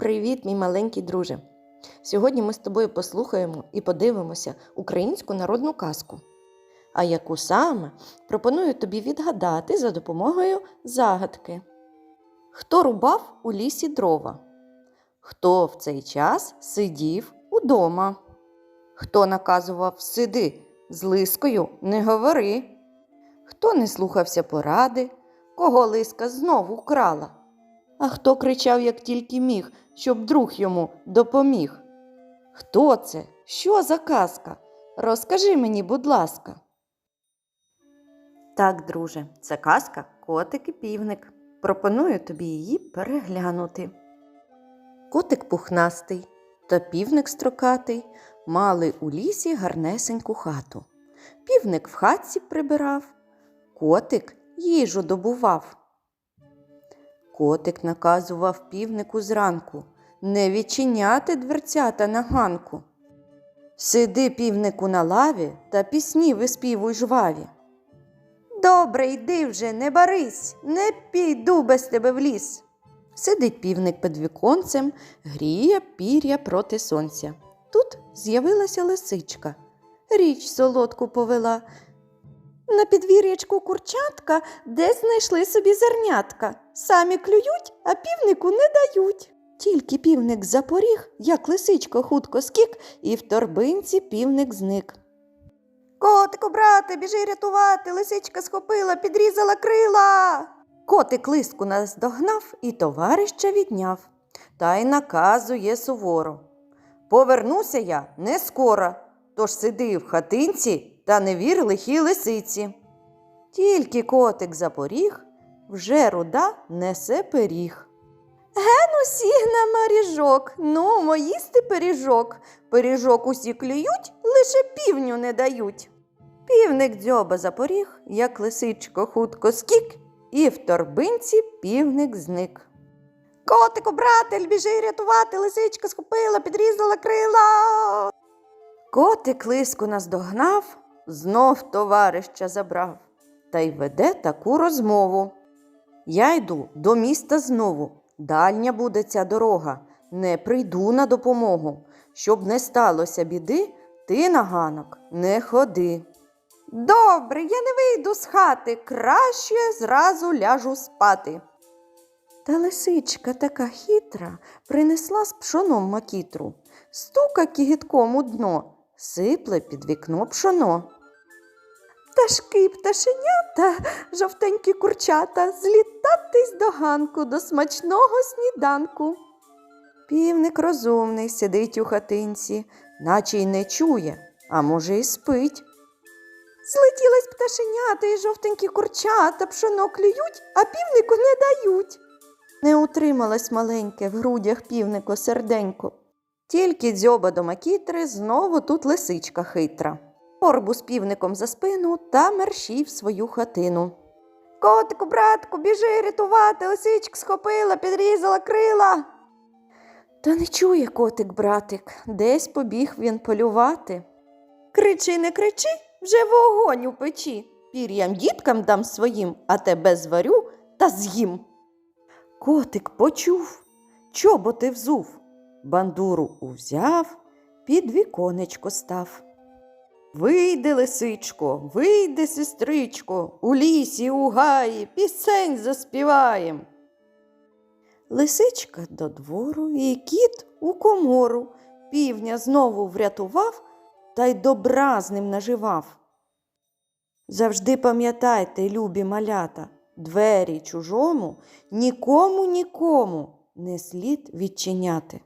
Привіт, мій маленький друже! Сьогодні ми з тобою послухаємо і подивимося українську народну казку. А яку саме пропоную тобі відгадати за допомогою загадки. Хто рубав у лісі дрова? Хто в цей час сидів удома? Хто наказував сиди з лискою не говори? Хто не слухався поради, кого лиска знову вкрала? А хто кричав, як тільки міг, щоб друг йому допоміг? Хто це? Що за казка? Розкажи мені, будь ласка. Так, друже, це казка Котик і півник. Пропоную тобі її переглянути. Котик пухнастий та півник строкатий мали у лісі гарнесеньку хату. Півник в хатці прибирав, котик їжу добував. Котик наказував півнику зранку не відчиняти дверцята на ганку. Сиди, півнику, на лаві та пісні виспівуй жваві. Добре, йди вже, не барись, не піду без тебе в ліс. Сидить півник під віконцем, гріє пір'я проти сонця. Тут з'явилася лисичка. Річ солодку повела. На підвір'ячку курчатка десь знайшли собі зернятка. Самі клюють, а півнику не дають. Тільки півник запоріг, як лисичка хутко скік, і в торбинці півник зник. Котику, брате, біжи рятувати, лисичка схопила, підрізала крила. Котик лиску наздогнав і товариша відняв, та й наказує суворо. Повернуся я не скоро, тож сиди в хатинці та не вір лихій лисиці. Тільки котик запоріг, вже руда несе пиріг. Ген усіх на маріжок, ну, моїсти пиріжок. Пиріжок усі клюють, лише півню не дають. Півник дзьоба запоріг, як лисичко хутко скік, і в торбинці півник зник. Котику, братель, біжи рятувати, лисичка схопила, підрізала крила. Котик лиску наздогнав, знов товарища забрав, та й веде таку розмову. Я йду до міста знову. Дальня буде ця дорога, не прийду на допомогу. Щоб не сталося біди, ти на ганок не ходи. Добре, я не вийду з хати, краще зразу ляжу спати. Та лисичка така хитра принесла з пшоном макітру, стука кігітком у дно, сипле під вікно пшоно. Пташки, пташенята, жовтенькі курчата, злітатись до ганку, до смачного сніданку. Півник розумний сидить у хатинці, наче й не чує, а може, й спить. Злетілись пташенята і жовтенькі курчата, пшоно клюють, а півнику не дають. Не утрималось маленьке в грудях півнику серденько. Тільки дзьоба до макітри знову тут лисичка хитра. Торбу з півником за спину та мерщій в свою хатину. Котику, братку, біжи рятувати, лисичка схопила, підрізала крила. Та не чує котик, братик, десь побіг він полювати. Кричи, не кричи, вже вогонь у печі. Пір'ям діткам дам своїм, а тебе зварю та з'їм. Котик почув, чоботи взув, бандуру узяв, під віконечко став. Вийди, лисичко, вийди, сестричко, у лісі, у гаї, пісень заспіваєм. Лисичка до двору і кіт у комору, півня знову врятував та й добра з ним наживав. Завжди пам'ятайте, любі малята, двері чужому нікому нікому не слід відчиняти.